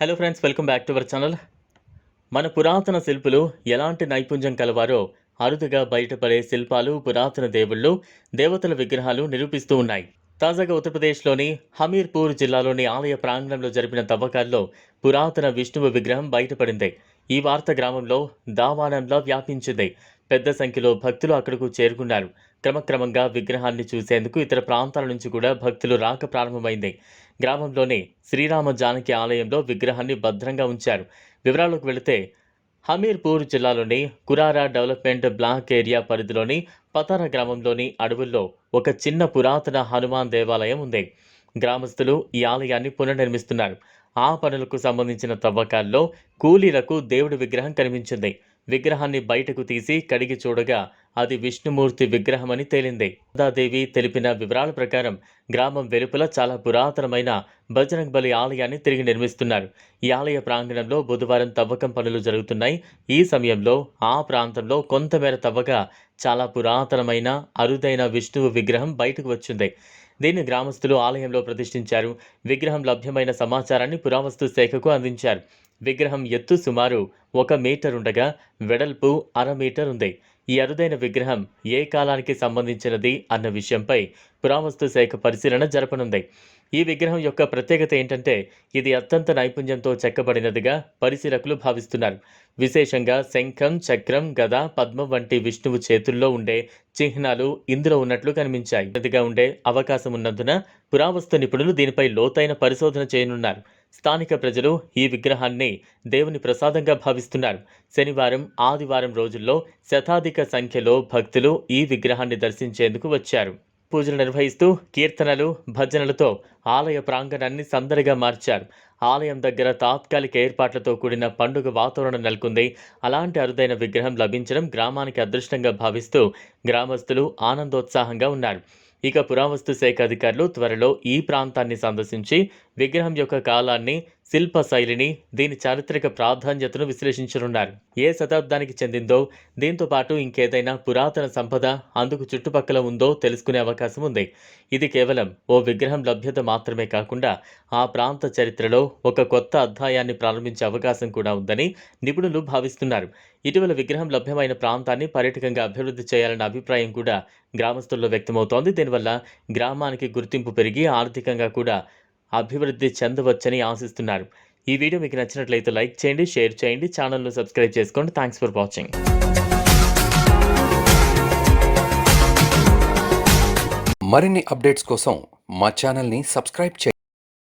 Hello friends welcome back to our channel మన పురాతన శిల్పులు ఎలాంటి నైపుణ్యం కలవారో అరుదుగా బయటపడే శిల్పాలు పురాతన దేవుళ్ళు దేవతల విగ్రహాలు నిరూపిస్తూ ఉన్నాయి. తాజాగా ఉత్తరప్రదేశ్లోని హమీర్పూర్ జిల్లాలోని ఆలయ ప్రాంగణంలో జరిపిన తవ్వకాల్లో పురాతన విష్ణువు విగ్రహం బయటపడింది. ఈ వార్త గ్రామంలో దావానంలా వ్యాపించింది. పెద్ద సంఖ్యలో భక్తులు అక్కడకు చేరుకున్నారు. క్రమక్రమంగా విగ్రహాన్ని చూసేందుకు ఇతర ప్రాంతాల నుంచి కూడా భక్తులు రాక ప్రారంభమైంది. గ్రామంలోని శ్రీరామ జానకి ఆలయంలో విగ్రహాన్ని భద్రంగా ఉంచారు. వివరాలకు వెళితే హమీర్పూర్ జిల్లాలోని కురారా డెవలప్మెంట్ బ్లాక్ ఏరియా పరిధిలోని పతార గ్రామంలోని అడవుల్లో ఒక చిన్న పురాతన హనుమాన్ దేవాలయం ఉంది. గ్రామస్తులు ఈ ఆలయాన్ని పునర్నిర్మిస్తున్నారు. ఆ పనులకు సంబంధించిన తవ్వకాల్లో కూలీలకు దేవుడి విగ్రహం కనిపించింది. విగ్రహాన్ని బయటకు తీసి కడిగి చూడగా అది విష్ణుమూర్తి విగ్రహమని తేలింది. దేవి తెలిపిన వివరాల ప్రకారం గ్రామం వెలుపల చాలా పురాతనమైన బజరంగ్ బలి ఆలయాన్ని తిరిగి నిర్మిస్తున్నారు. ఈ ఆలయ ప్రాంగణంలో బుధవారం తవ్వకం పనులు జరుగుతున్నాయి. ఈ సమయంలో ఆ ప్రాంతంలో కొంతమేర తవ్వగా చాలా పురాతనమైన అరుదైన విష్ణువు విగ్రహం బయటకు వచ్చింది. దీన్ని గ్రామస్తులు ఆలయంలో ప్రతిష్ఠించారు. విగ్రహం లభ్యమైన సమాచారాన్ని పురావస్తు శాఖకు అందించారు. విగ్రహం ఎత్తు సుమారు ఒక మీటర్ ఉండగా వెడల్పు అర మీటర్ ఉంది. ఈ అరుదైన విగ్రహం ఏ కాలానికి సంబంధించినది అన్న విషయంపై పురావస్తు శాఖ పరిశీలన జరపనుంది. ఈ విగ్రహం యొక్క ప్రత్యేకత ఏంటంటే ఇది అత్యంత నైపుణ్యంతో చెక్కబడినదిగా పరిశీలకులు భావిస్తున్నారు. విశేషంగా శంఖం చక్రం గద పద్మం వంటి విష్ణువు చేతుల్లో ఉండే చిహ్నాలు ఇందులో ఉన్నట్లు కనిపించాయి. ఇదిగా ఉండే అవకాశం ఉన్నందున పురావస్తు నిపుణులు దీనిపై లోతైన పరిశోధన చేయనున్నారు. స్థానిక ప్రజలు ఈ విగ్రహాన్ని దేవుని ప్రసాదంగా భావిస్తున్నారు. శనివారం ఆదివారం రోజుల్లో శతాధిక సంఖ్యలో భక్తులు ఈ విగ్రహాన్ని దర్శించేందుకు వచ్చారు. పూజలు నిర్వహిస్తూ కీర్తనలు భజనలతో ఆలయ ప్రాంగణాన్ని సందడిగా మార్చారు. ఆలయం దగ్గర తాత్కాలిక ఏర్పాట్లతో కూడిన పండుగ వాతావరణం నెలకొంది. అలాంటి అరుదైన విగ్రహం లభించడం గ్రామానికి అదృష్టంగా భావిస్తూ గ్రామస్తులు ఆనందోత్సాహంగా ఉన్నారు. ఇక పురావస్తు శాఖ అధికారులు త్వరలో ఈ ప్రాంతాన్ని సందర్శించి విగ్రహం యొక్క కాలాన్ని శిల్ప శైలిని దీని చారిత్రక ప్రాధాన్యతను విశ్లేషించనున్నారు. ఏ శతాబ్దానికి చెందిందో దీంతో పాటు ఇంకేదైనా పురాతన సంపద అందుకు చుట్టుపక్కల ఉందో తెలుసుకునే అవకాశం ఉంది. ఇది కేవలం ఓ విగ్రహం లభ్యత మాత్రమే కాకుండా ఆ ప్రాంత చరిత్రలో ఒక కొత్త అధ్యాయాన్ని ప్రారంభించే అవకాశం కూడా ఉందని నిపుణులు భావిస్తున్నారు. ఇటీవల విగ్రహం లభ్యమైన ప్రాంతాన్ని పర్యాటకంగా అభివృద్ధి చేయాలన్న అభిప్రాయం కూడా గ్రామస్తుల్లో వ్యక్తమవుతోంది. దీనివల్ల గ్రామానికి గుర్తింపు పెరిగి ఆర్థికంగా కూడా అభివృద్ధి చెందవచ్చని ఆశిస్తున్నారు. ఈ వీడియో మీకు నచ్చినట్లయితే లైక్ చేయండి షేర్ చేయండి ఛానల్ను సబ్స్క్రైబ్ చేసుకోండి. థ్యాంక్స్ ఫర్ వాచింగ్ మరిన్ని అప్డేట్స్ కోసం మా ఛానల్ని సబ్స్క్రైబ్ చేయండి.